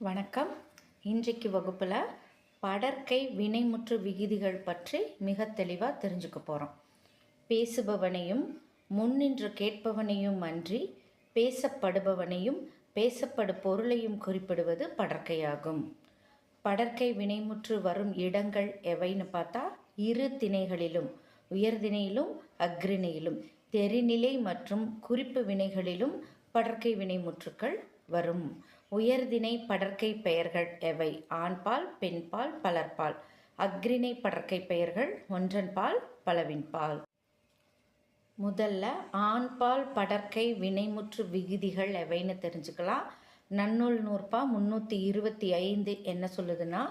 வணக்கம். இன்றைக்கு வகுப்பில் படற்கை வினைமுற்று விகுதிகள் பற்றி மிக தெளிவாக தெரிஞ்சுக்க போகிறோம் பேசுபவனையும் முன்னின்று கேட்பவனையும் அன்றி பேசப்படுபவனையும் பேசப்படு பொருளையும் குறிப்பிடுவது படற்கையாகும். படற்கை வினைமுற்று வரும் இடங்கள் எவைன்னு பார்த்தா இரு திணைகளிலும் உயர்திணையிலும் அக்ரிணையிலும் தெரிநிலை மற்றும் குறிப்பு வினைகளிலும் படற்கை வினைமுற்றுக்கள் வரும். உயர்திணை படர்க்கை பெயர்கள் எவை? ஆண்பால் பெண்பால் பலர்பால். அக்ரிணை படர்க்கை பெயர்கள் ஒன்றன்பால் பலவின்பால். முதல்ல ஆண்பால் படர்க்கை வினைமுற்று விகுதிகள் எவைன்னு தெரிஞ்சுக்கலாம். நன்னூல் நூற்பா முந்நூற்றி இருபத்தி ஐந்து என்ன சொல்லுதுன்னா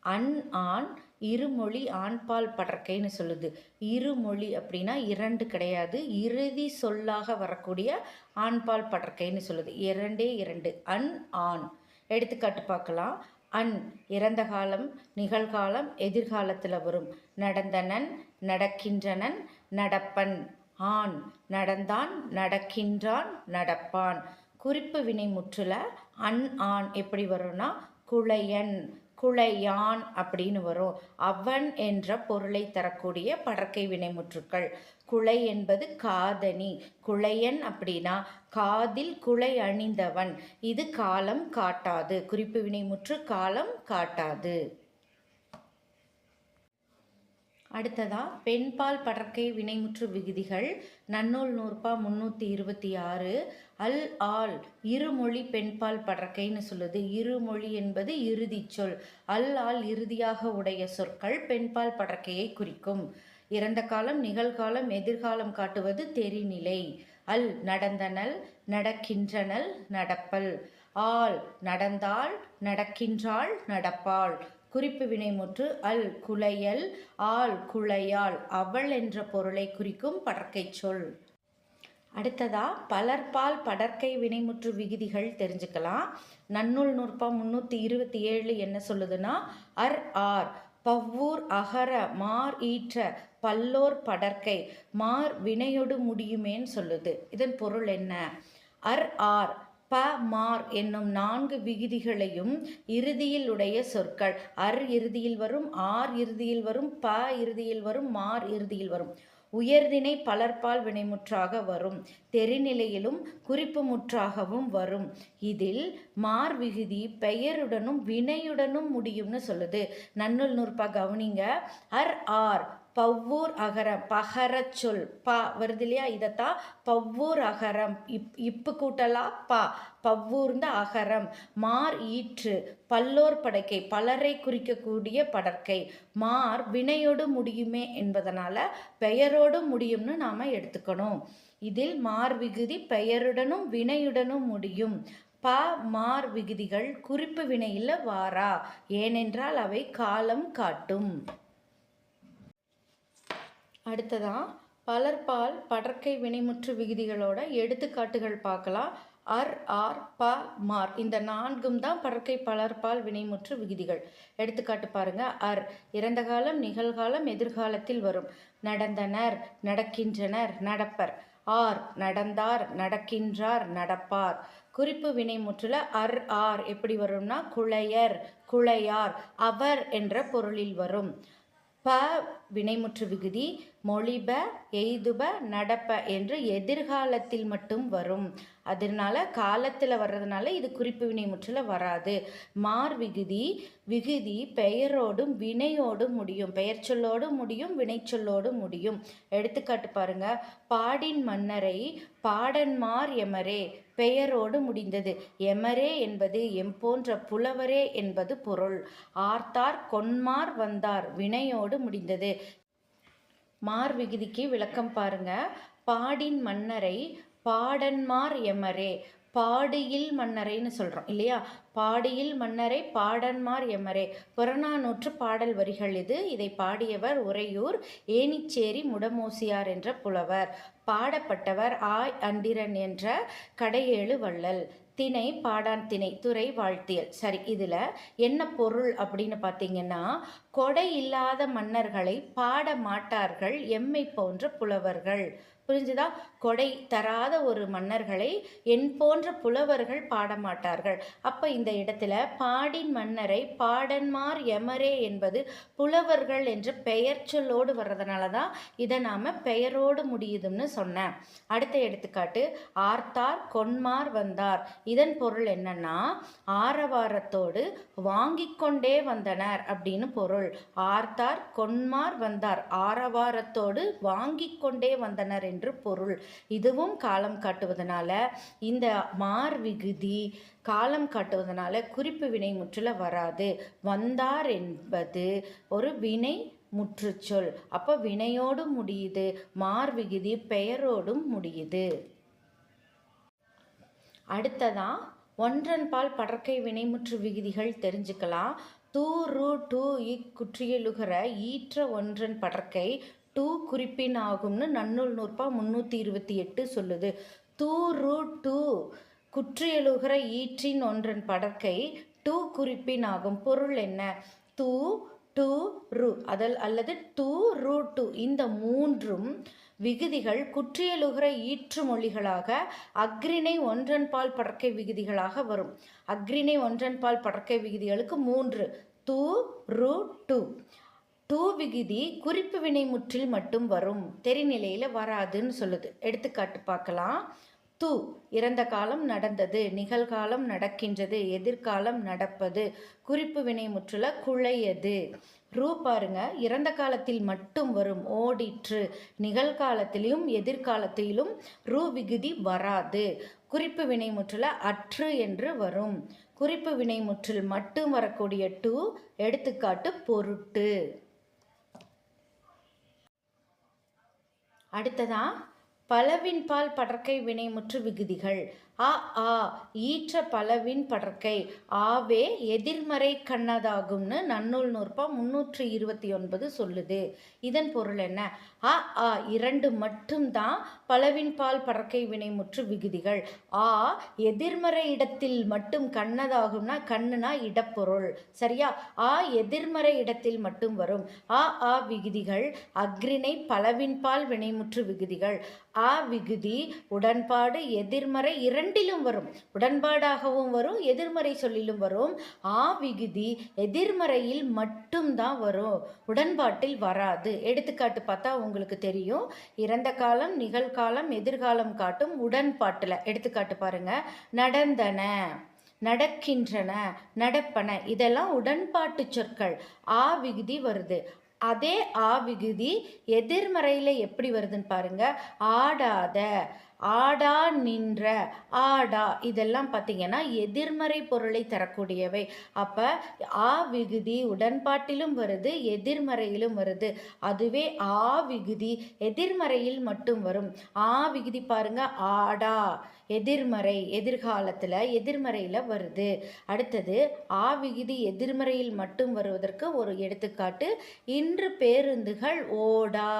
அன் ஆண் இருமொழி ஆண்பால் படற்கைன்னு சொல்லுது. இருமொழி அப்படின்னா இரண்டு கிடையாது. இறுதி சொல்லாக வரக்கூடிய ஆண்பால் படற்கைன்னு சொல்லுது. இரண்டே இரண்டு. அன் ஆண். எடுத்துக்காட்டு பார்க்கலாம். அன் இறந்த காலம் நிகழ்காலம் எதிர்காலத்தில் வரும். நடந்தனன் நடக்கின்றனன் நடப்பன். ஆண் நடந்தான் நடக்கின்றான் நடப்பான். குறிப்பு வினை முற்றுல அன் ஆண் எப்படி வரும்னா குளையன் குழையான் அப்படின்னு வரும். அவன் என்ற பொருளை தரக்கூடிய படற்கை வினைமுற்றுக்கள். குலை என்பது காதணி. குளையன் அப்படின்னா காதில் குலை அணிந்தவன். இது காலம் காட்டாது. குறிப்பு வினைமுற்று காலம் காட்டாது. அடுத்ததா பெண்பால் படற்கை வினைமுற்று விகுதிகள் நன்னூல் நூற்பா முந்நூற்றி இருபத்தி ஆறு அல் ஆல் இருமொழி பெண்பால் படற்கைன்னு சொல்லுது. இருமொழி என்பது இறுதிச் சொல். அல் ஆல் இறுதியாக உடைய சொற்கள் பெண்பால் படற்கையை குறிக்கும். இறந்த காலம் நிகழ்காலம் எதிர்காலம் காட்டுவது தெரிநிலை. அல் நடந்தனல் நடக்கின்றனல் நடப்பல். ஆள் நடந்தாள் நடக்கின்றாள் நடப்பாள். குறிப்பு வினைமுற்று அல் குலையல் ஆள் குளையால் அவள் என்ற பொருளை குறிக்கும் படற்கை சொல். அடுத்ததா பலர்பால் படற்கை வினைமுற்று விகுதிகள் தெரிஞ்சுக்கலாம். நன்னூல் நூற்பா முந்நூற்றி இருபத்தி ஏழு என்ன சொல்லுதுன்னா அர் ஆர் பவ்வூர் அகர மார் ஈற்ற பல்லோர் படற்கை மார் வினையொடு முடியுமேன்னு சொல்லுது. இதன் பொருள் என்ன? அர் ஆர் ப மார் என்னும் நான்கு விகுதிகளையும் இறுதியில் உடைய சொற்கள். அர் இறுதியில் வரும் ஆர் இறுதியில் வரும் ப இறுதியில் வரும் மார் இறுதியில் வரும். உயர்தினை பலர்பால் வினைமுற்றாக வரும். தெரிநிலையிலும் குறிப்பு முற்றாகவும் வரும். இதில் மார் விகுதி பெயருடனும் வினையுடனும் முடியும்னு சொல்லுது. நன்னுள் நூற்பா கவனிங்க. அர் ஆர். பவ்வூர் அகரம் பகரச் சொல் பா வருது இல்லையா? இதைத்தான் பவ்வூர் அகரம் இப் இப்பு கூட்டலா? பா பவ்வூர்ந்த அகரம் மார் ஈற்று பல்லோர் படக்கை பலரை குறிக்கக்கூடிய படற்கை மார் வினையோடு முடியுமே என்பதனால பெயரோடு முடியும்னு நாம் எடுத்துக்கணும். இதில் மார் விகுதி பெயருடனும் வினையுடனும் முடியும். ப மார் விகுதிகள் குறிப்பு வினையில் வாரா ஏனென்றால் அவை காலம் காட்டும். அடுத்ததான் பலர்பால் படற்கை வினைமுற்று விகுதிகளோட எடுத்துக்காட்டுகள் பார்க்கலாம். அர் ஆர் ப மார். இந்த நான்கும் தான் படற்கை பலர்பால் வினைமுற்று விகுதிகள். எடுத்துக்காட்டு பாருங்க. அர் இறந்த காலம் நிகழ்காலம் எதிர்காலத்தில் வரும். நடந்தனர் நடக்கின்றனர் நடப்பர். ஆர் நடந்தார் நடக்கின்றார் நடப்பார். குறிப்பு வினைமுற்றில் அர் ஆர் எப்படி வரும்னா குளையர் குளையார் அவர் என்ற பொருளில் வரும். ப வினைமுற்று விகுதி. மொழிப எய்துப நடப்ப என்று எதிர்காலத்தில் மட்டும் வரும். அதனால காலத்தில் வர்றதுனால இது குறிப்பு வினை வினைமுற்றில் வராது. மார் விகுதி விகுதி பெயரோடும் வினையோடும் முடியும். பெயர் சொல்லோடும் முடியும் வினைச்சொல்லோடும் முடியும். எடுத்துக்காட்டு பாருங்க. பாடின் மன்னரை பாடன்மார் எமரே பெயரோடு முடிந்தது. எமரே என்பது எம்போன்ற புலவரே என்பது பொருள். ஆர்த்தார் கொன்மார் வந்தார் வினையோடு முடிந்தது. மார் விகுதிக்கு விளக்கம் பாருங்க. பாடின் மன்னரை பாடன்மார் எமரே. பாடியில் மன்னரைன்னு சொல்கிறோம் இல்லையா? பாடியில் மன்னரை பாடன்மார் எமரே. புறநானூற்று பாடல் வரிகள் இது. இதை பாடியவர் உறையூர் ஏனிச்சேரி முடமோசியார் என்ற புலவர். பாடப்பட்டவர் ஆய் அண்டிரன் என்ற கடையேழு வள்ளல். திணை பாடான் திணை துறை வாழ்த்தியல். சரி இதில் என்ன பொருள் அப்படின்னு பார்த்தீங்கன்னா கொடை இல்லாத மன்னர்களை பாட மாட்டார்கள் எம்மை போன்ற புலவர்கள். புரிஞ்சுதா? கொடை தராத ஒரு மன்னர்களை என் போன்ற புலவர்கள் பாடமாட்டார்கள். அப்போ இந்த இடத்துல பாடின் மன்னரை பாடன்மார் எமரே என்பது புலவர்கள் என்ற பெயர் சொல்லோடு வர்றதுனால தான் இதை நாம் பெயரோடு முடியுதுன்னு சொன்னேன். அடுத்த எடுத்துக்காட்டு ஆர்த்தார் கொன்மார் வந்தார். இதன் பொருள் என்னன்னா ஆரவாரத்தோடு வாங்கி கொண்டே வந்தனர் அப்படின்னு பொருள். ஆர்த்தார் கொன்மார் வந்தார். ஆரவாரத்தோடு வாங்கி கொண்டே வந்தனர் என்று பொருள். இதுவும் காலம் காட்டுவதனால இந்த மார் விகுதி காலம் காட்டுவதனால குறிப்பு வினை முற்றுல வராது. வந்தார் என்பது ஒரு வினை முற்றுச்சொல். அப்போ வினையோடு முடியுது மார் விகுதி பெயரோடும் முடியுது. அடுத்ததா ஒன்றன் பால் படற்கை வினைமுற்று விகுதிகள் தெரிஞ்சுக்கலாம். தூ ரூ டூ இக்குற்றியலுகிற ஈற்ற ஒன்றன் படற்கை டூ குறிப்பின் ஆகும்னு நன்னூல் நூற்பா முந்நூற்றி இருபத்தி எட்டு சொல்லுது. தூ ரு டூ குற்றியலுகிற ஈற்றின் ஒன்றன் படற்கை டூ குறிப்பின் ஆகும். பொருள் என்ன? தூ டூ ரு. அதல் அல்லது டூ ரூ டூ. இந்த மூன்றும் விகுதிகள் குற்றியலுகிற ஈற்று மொழிகளாக அக்ரிணை ஒன்றன்பால் படற்கை விகுதிகளாக வரும். அக்ரிணை ஒன்றன்பால் படற்கை விகுதிகளுக்கு மூன்று. து ரு டூ. டூ விகுதி குறிப்பு வினை முற்றில் மட்டும் வரும். தெரிநிலையில் வராதுன்னு சொல்லுது. எடுத்துக்காட்டு பார்க்கலாம். தூ இறந்த காலம் நடந்தது நிகழ்காலம் நடக்கின்றது எதிர்காலம் நடப்பது குறிப்பு வினைமுற்றலை குழையது. ரூ பாருங்க இறந்த காலத்தில் மட்டும் வரும் ஓடிற்று. நிகழ்காலத்திலும் எதிர்காலத்திலும் ரூ விகுதி வராது. குறிப்பு வினைமுற்றலை அற்று என்று வரும். குறிப்பு வினை முற்றில் மட்டும் வரக்கூடிய டூ எடுத்துக்காட்டு பொருட்டு. அடுத்ததா பலவின்பால் படற்கை வினைமுற்று விகுதிகள். அ ஆ ஈற்ற பலவின் படற்கை. ஆவே எதிர்மறை கண்ணதாகும்னு நன்னூல் நூற்பா முன்னூற்றி இருபத்தி ஒன்பது சொல்லுது. இதன் பொருள் என்ன? அ ஆ இரண்டு மட்டும்தான் பலவின் பால் படற்கை வினைமுற்று விகுதிகள். ஆ எதிர்மறை இடத்தில் மட்டும் கண்ணதாகும்னா கண்ணுனா இடப்பொருள். சரியா? ஆ எதிர்மறை இடத்தில் மட்டும் வரும். ஆ ஆ விகுதிகள் அக்ரிணை பலவின் பால் வினைமுற்று விகுதிகள். ஆ விகுதி உடன்பாடு எதிர்மறை இரண்டு இரண்டிலும் வரும். உடன்பாடாகவும் வரும் எதிர்மறை சொல்லிலும் வரும். ஆ விகுதி எதிர்மறையில் மட்டும்தான் வரும். உடன்பாட்டில் வராது. எடுத்துக்காட்டு பார்த்தா உங்களுக்கு தெரியும். இறந்த காலம் நிகழ்காலம் எதிர்காலம் காட்டும் உடன்பாட்டில். எடுத்துக்காட்டு பாருங்க. நடந்தன நடக்கின்றன நடப்பன. இதெல்லாம் உடன்பாட்டு சொற்கள். ஆ விகுதி வருது. அதே ஆ விகுதி எதிர்மறையில் எப்படி வருதுன்னு பாருங்க. ஆடாத ஆடா நின்ற ஆடா. இதெல்லாம் பார்த்தீங்கன்னா எதிர்மறை பொருளை தரக்கூடியவை. அப்போ ஆ விகுதி உடன்பாட்டிலும் வருது எதிர்மறையிலும் வருது. அதுவே ஆ விகுதி எதிர்மறையில் மட்டும் வரும். ஆ விகுதி பாருங்க ஆடா. எதிர்மறை எதிர்காலத்தில் எதிர்மறையில் வருது. அடுத்தது ஆ விகுதி எதிர்மறையில் மட்டும் வருவதற்கு ஒரு எடுத்துக்காட்டு இன்று பேருந்துகள் ஓடா.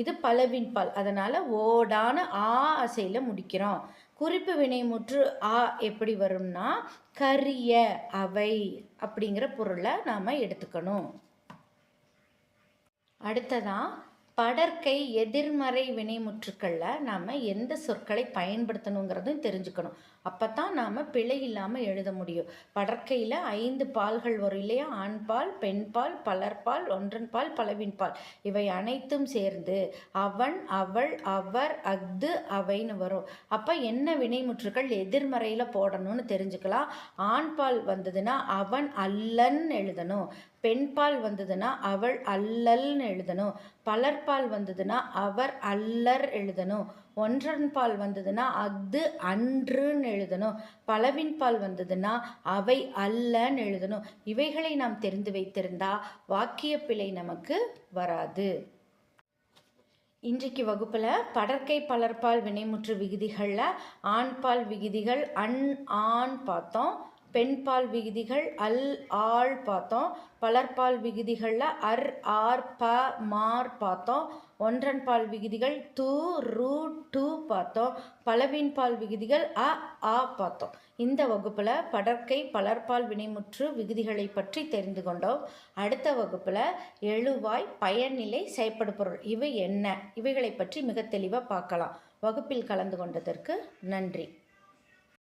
இது பலவின் பால். அதனால் ஓடான ஆ அசையில் முடிக்கிறோம். குறிப்பு வினைமுற்று ஆ எப்படி வரும்னா கரிய அவை அப்படிங்கிற பொருளை நாம் எடுத்துக்கணும். அடுத்ததான் படற்கை எதிர்மறை வினைமுற்றுக்களில் நாம் எந்த சொற்களை பயன்படுத்தணுங்கிறதும் தெரிஞ்சுக்கணும். அப்போ தான் நாம் பிழை இல்லாமல் எழுத முடியும். படற்கையில் ஐந்து பால்கள் வரும் இல்லையா? ஆண் பால் பெண் பால் பலர்பால் ஒன்றன் பால் பலவின் பால். இவை அனைத்தும் சேர்ந்து அவன் அவள் அவர் அஃது அவைன்னு வரும். அப்போ என்ன வினைமுற்றுக்கள் எதிர்மறையில் போடணும்னு தெரிஞ்சுக்கலாம். ஆண் பால் வந்ததுன்னா அவன் அல்லன்னு எழுதணும். பெண்பால் வந்ததுன்னா அவள் அல்லல்னு எழுதணும். பலர்பால் வந்ததுன்னா அவர் அல்லர் எழுதணும். ஒன்றன் பால் வந்ததுன்னா அஃது அன்றுன்னு எழுதணும். பலவின் பால் வந்ததுன்னா அவை அல்லன்னு எழுதணும். இவைகளை நாம் தெரிந்து வைத்திருந்தா வாக்கிய பிழை நமக்கு வராது. இன்றைக்கு வகுப்பில் படற்கை பலர்பால் வினைமுற்று விகுதிகளில் ஆண்பால் விகுதிகள் அன் ஆண் பார்த்தோம். பெண்பால் விகுதிகள் அல் ஆள் பார்த்தோம். பலர்பால் விகுதிகளில் அர் ஆர் ப மார் பார்த்தோம். ஒன்றன் பால் விகுதிகள் து ரூ டூ பார்த்தோம். பலவின் பால் விகுதிகள் அ ஆ பார்த்தோம். இந்த வகுப்பில் படற்கை பலர்பால் வினைமுற்று விகுதிகளை பற்றி தெரிந்து கொண்டோம். அடுத்த வகுப்பில் எழுவாய் பயனிலை செயற்படு பொருள் இவை என்ன? இவைகளை பற்றி மிக தெளிவாக பார்க்கலாம். வகுப்பில் கலந்து கொண்டதற்கு நன்றி.